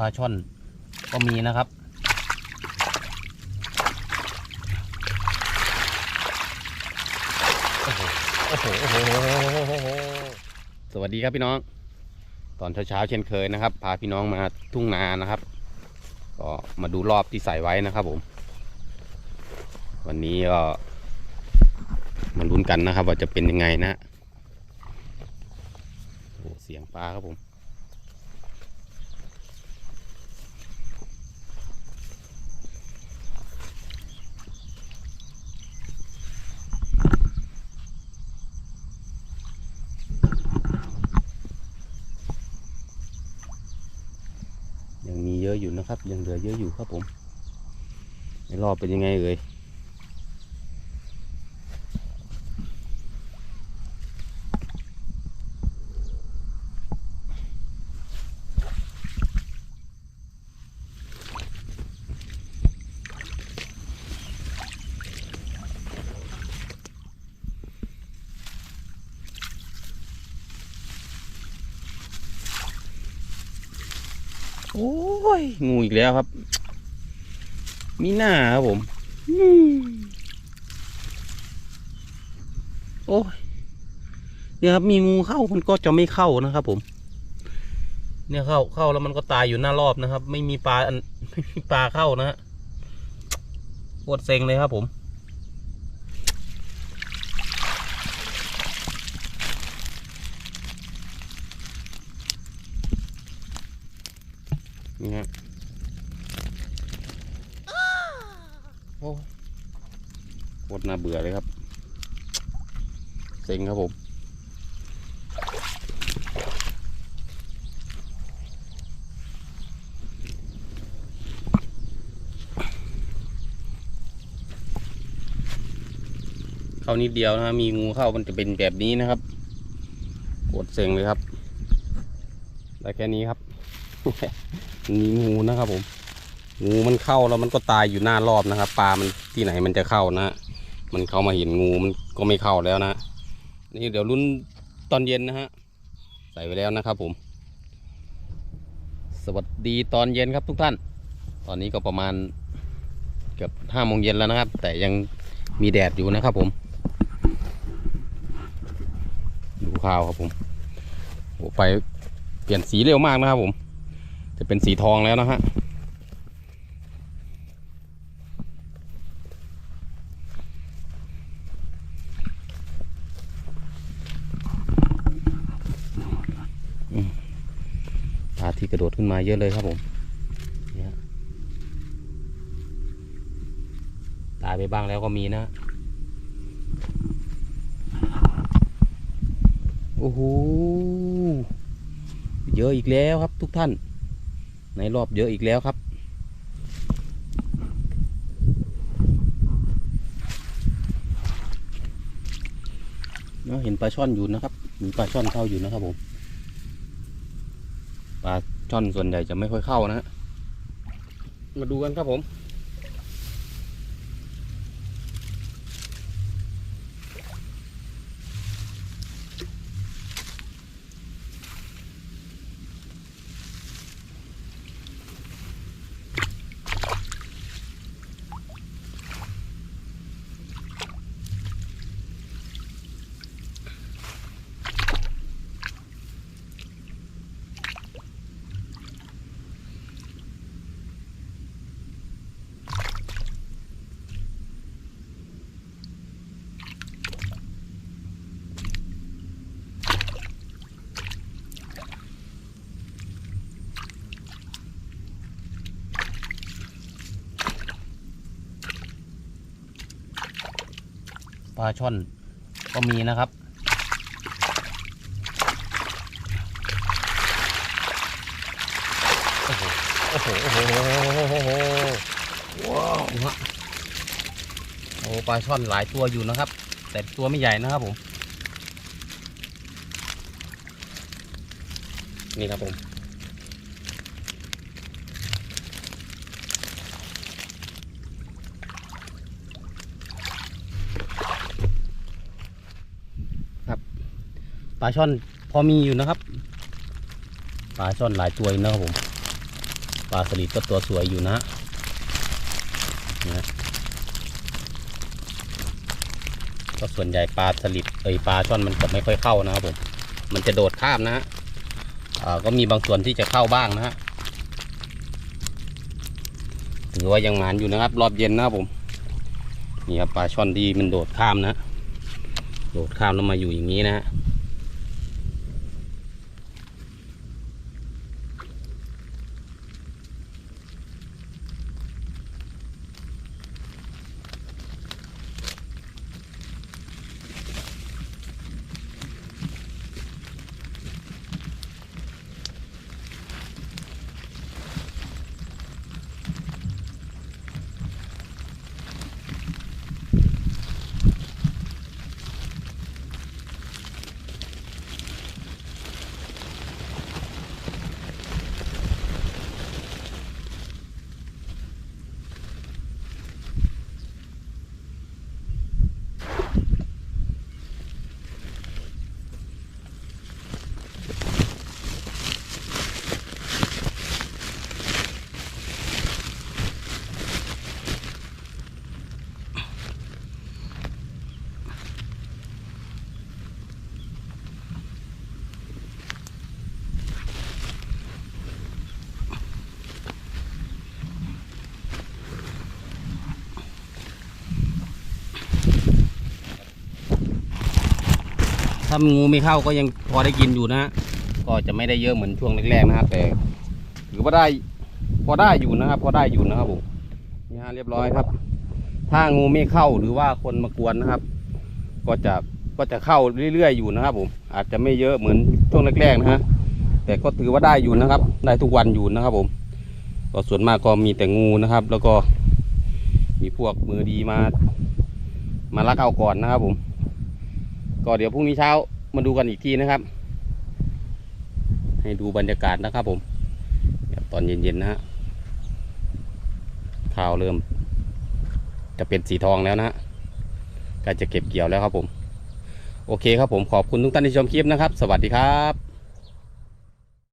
ลาช่อนก็มีนะครับ โอ้โหโอ้โหสวัสดีครับพี่น้อง ตอนเช้าๆเช่นเคยนะครับ พาพี่น้องมาทุ่งนานะครับ ก็มาดูรอบที่ใส่ไว้นะครับผม วันนี้ก็มาลุ้นกันนะครับ ว่าจะเป็นยังไงนะโอ้เสียงปลาครับผม ยอะอยู่นะครับ ยังเหลือเยอะอยู่ครับผมรอบเป็นยังไงเอ่ย โอ้ยงูอีกแล้วครับ มีหน้าครับผมโอ้ยเนี่ยครับมีงูเข้ามันก็จะไม่เข้านะครับ ผม เนี่ยเข้าเข้าแล้วมันก็ตายอยู่หน้ารอบนะครับ ไม่มีปลาไม่มีปลาเข้านะฮะโคตรเซ็งเลยครับผม นี่ฮะโอ้โคตรน่าเบื่อเลยครับเซ็งครับผมเข้านิดเดียวนะฮะมีงูเข้ามันจะเป็นแบบนี้นะครับโคตรเซ็งเลยครับ ได้แค่นี้ครับ มีงูนะครับผม งูมันเข้าแล้วมันก็ตายอยู่หน้ารอบนะครับ ปลามันที่ไหนมันจะเข้านะ มันเข้ามาเห็นงูมันก็ไม่เข้าแล้วนะ นี่เดี๋ยวรุ่นตอนเย็นนะฮะ ใส่ไว้แล้วนะครับผม สวัสดีตอนเย็นครับทุกท่าน ตอนนี้ก็ประมาณเกือบห้าโมงเย็นแล้วนะครับ แต่ยังมีแดดอยู่นะครับผม ดูข่าวครับผมโอ้ไปเปลี่ยนสีเร็วมากนะครับผม จะเป็นสีทองแล้วนะฮะปลาที่กระโดดขึ้นมาเยอะเลยครับผมตายไปบ้างแล้วก็มีนะโอ้โห เยอะอีกแล้วครับทุกท่าน ในรอบเยอะอีกแล้วครับ เห็นปลาช่อนอยู่นะครับ มีปลาช่อนเข้าอยู่นะครับผมปลาช่อนส่วนใหญ่จะไม่ค่อยเข้านะฮะมาดูกันครับผม ปลาช่อนก็มีนะครับ โอ้โห โอ้โห โอ้โห ว้าวฮะโอ้ปลาช่อนหลายตัวอยู่นะครับ แต่ตัวไม่ใหญ่นะครับผม นี่ครับผม ปลาช่อนพอมีอยู่นะครับ ปลาช่อนหลายตัวนะครับผม ปลาสลิดก็ตัวสวยอยู่นะนะก็ส่วนใหญ่ปลาสลิดเอ้ยปลาช่อนมันจะไม่ค่อยเข้านะครับผม มันจะโดดข้ามนะฮะก็มีบางส่วนที่จะเข้าบ้างนะฮะถือว่ายังหมานอยู่นะครับ รอบเย็นนะครับผมนี่ครับปลาช่อนที่มันโดดข้ามนะ โดดข้ามแล้วมาอยู่อย่างนี้นะฮะ ถ้างูไม่เข้าก็ยังพอได้กินอยู่นะ ก็จะไม่ได้เยอะเหมือนช่วงแรกๆนะครับแต่ถือว่าได้พอได้อยู่นะครับ พอได้อยู่นะครับผมนี่ฮะเรียบร้อยครับ ถ้างูไม่เข้าหรือว่าคนมากวนนะครับ ก็จะก็จะเข้าเรื่อยๆอยู่นะครับผมอาจจะไม่เยอะเหมือนช่วงแรกๆนะฮะแต่ก็ถือว่าได้อยู่นะครับ ได้ทุกวันอยู่นะครับผมก็ส่วนมากก็มีแต่งูนะครับ แล้วก็มีพวกมือดีมา มาลักเอาก่อนนะครับผม ก็เดี๋ยวพรุ่งนี้เช้ามาดูกันอีกทีนะครับ ให้ดูบรรยากาศนะครับผมตอนเย็นๆนะฮะข้าวเริ่ม จะเป็นสีทองแล้วนะฮะใกล้จะเก็บเกี่ยวแล้วครับผม โอเคครับผมขอบคุณทุกท่านที่ชมคลิปนะครับ สวัสดีครับ